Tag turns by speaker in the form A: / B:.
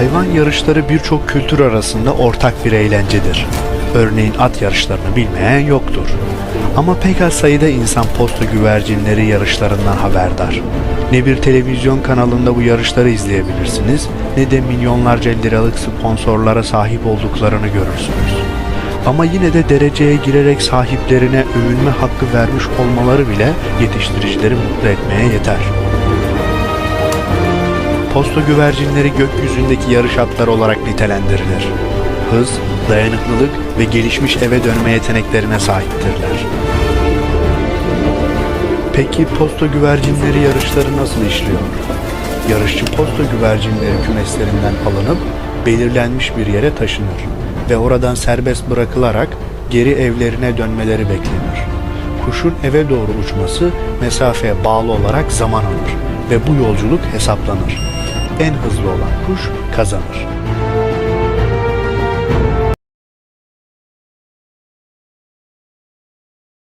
A: Hayvan yarışları birçok kültür arasında ortak bir eğlencedir. Örneğin at yarışlarını bilmeyen yoktur. Ama pek az sayıda insan posta güvercinleri yarışlarından haberdar. Ne bir televizyon kanalında bu yarışları izleyebilirsiniz ne de milyonlarca liralık sponsorlara sahip olduklarını görürsünüz. Ama yine de dereceye girerek sahiplerine övünme hakkı vermiş olmaları bile yetiştiricileri mutlu etmeye yeter. Posta güvercinleri gökyüzündeki yarış atları olarak nitelendirilir. Hız, dayanıklılık ve gelişmiş eve dönme yeteneklerine sahiptirler. Peki posta güvercinleri yarışları nasıl işliyor? Yarışçı posta güvercinleri kümeslerinden alınıp belirlenmiş bir yere taşınır ve oradan serbest bırakılarak geri evlerine dönmeleri beklenir. Kuşun eve doğru uçması mesafeye bağlı olarak zaman alır ve bu yolculuk hesaplanır. En hızlı olan kuş kazanır.